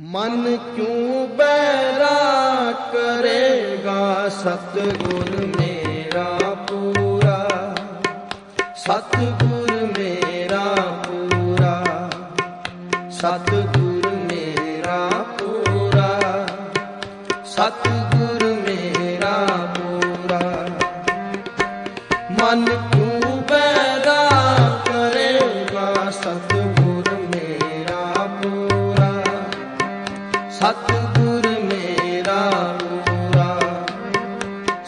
ਮਨ ਕਿਉ ਬੈਰਾ ਕਰੇਗਾ? ਸਤਿਗੁਰ ਮੇਰਾ ਪੂਰਾ। ਸਤਿਗੁਰ ਮੇਰਾ ਪੂਰਾ। ਸਤਿਗੁਰ ਮੇਰਾ ਪੂਰਾ। ਸਤਿਗੁਰ ਮੇਰਾ ਪੂਰਾ। ਮਨ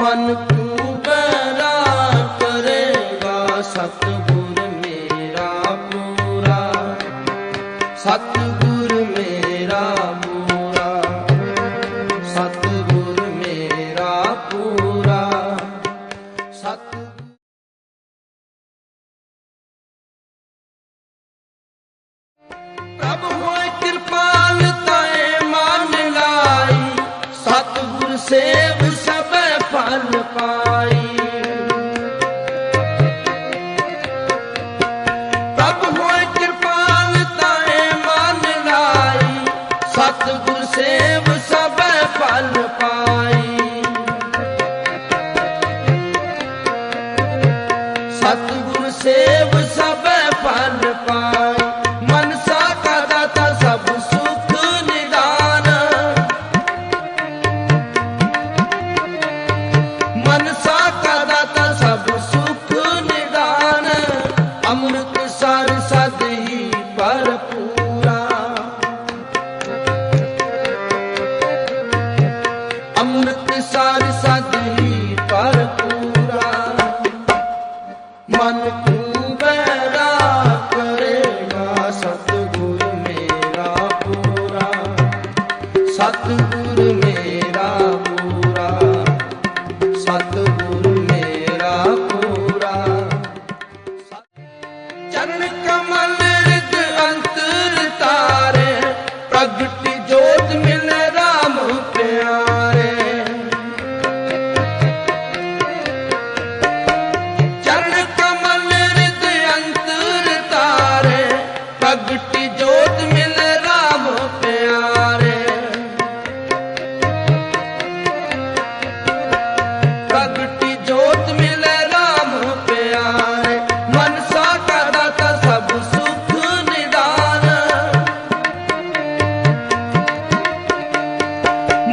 ਮਨ ਤੂੰ ਬੈਰਾ ਕਰੇਗਾ ਸਤਿਗੁਰ ਮੇਰਾ ਪੂਰਾ। ਸਤਿਗੁਰ ਮੇਰਾ ਪੂਰਾ। ਸਤਿਗੁਰ ਪ੍ਰਭ ਹੋਏ ਕਿਰਪਾਲ ਤਾਏ ਮਨ ਲਾਈ। ਸਤਿਗੁਰ ਸੇਵ ਸਭੈ ਫਲ ਪਾਈ। ਸਤਿਗੁਰ ਸੇਵ ਸਭੈ ਫਲ ਪਾਈ। ਸਤਿਗੁਰ ਮੇਰਾ ਪੂਰਾ। ਸਤਿਗੁਰ ਮੇਰਾ ਪੂਰਾ। ਚਰਨ ਕਮਲ ਰਿਤ ਅੰਤਰ ਤਾਰੇ ਪ੍ਰਗਟ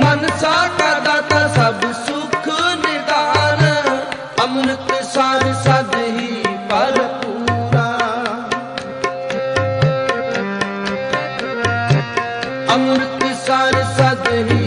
ਮਨਸਾ ਕਾ ਦਾਤਾ ਸਭ ਸੁਖ ਨਿਦਾਨ। ਅੰਮ੍ਰਿਤ ਸਰ ਸਦ ਹੀ ਭਰਪੂਰਾ ਅੰਮ੍ਰਿਤ ਸਾਰ ਸਦ ਹੀ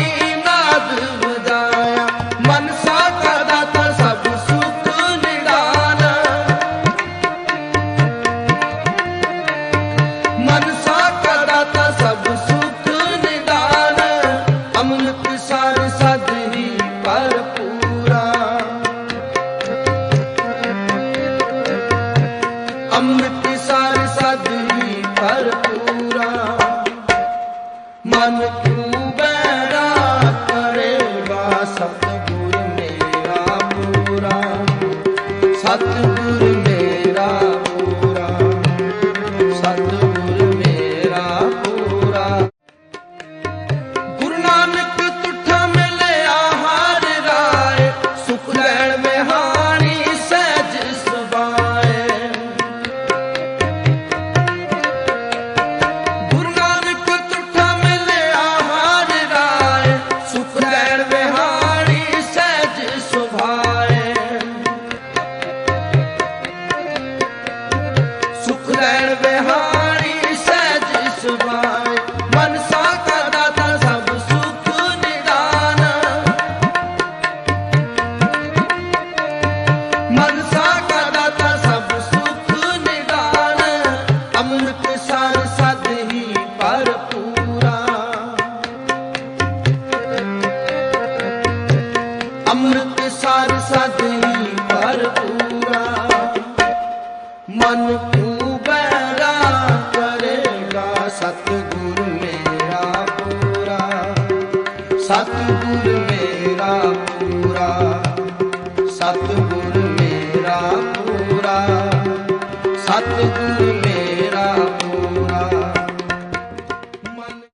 ਅੰਮ੍ਰਿਤ ਸਰ ਸਦੀ ਭਰਪੂਰਾ। ਮਨ ਤੂੰ ਬੈਰਾ ਕਰੇ ਵਾ ਸਤਿਗੁਰ ਮੇਰਾ ਪੂਰਾ। ਸਤਿਗੁਰ ਸਤਿਗੁਰ ਮੇਰਾ ਪੂਰਾ ਸਤਿਗੁਰ ਮੇਰਾ ਪੂਰਾ ਸਤਿਗੁਰ